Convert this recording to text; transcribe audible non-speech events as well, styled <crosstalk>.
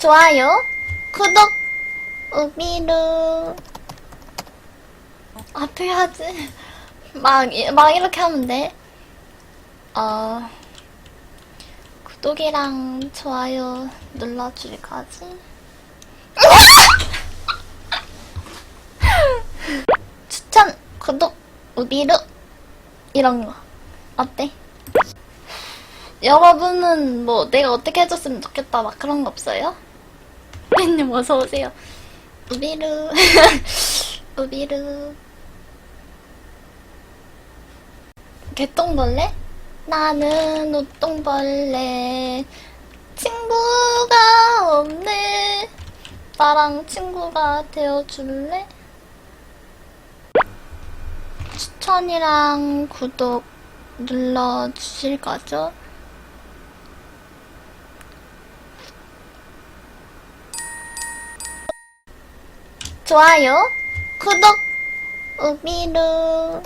좋아요, 구독, 우비루. 어떻게 하지? 막, 이- 막 이렇게 하면 돼. 어, 구독이랑 좋아요 눌러줄 거지? <laughs> 추천, 구독, 우비루. 이런 거. 어때? 여러분은 뭐 내가 어떻게 해줬으면 좋겠다 막 그런 거 없어요? 님 어서 오세요. 우비루 우비루 <laughs> 개똥벌레? 나는 우똥벌레 친구가 없네 나랑 친구가 되어줄래? 추천이랑 구독 눌러주실 거죠? 좋아요, 구독, 우비루.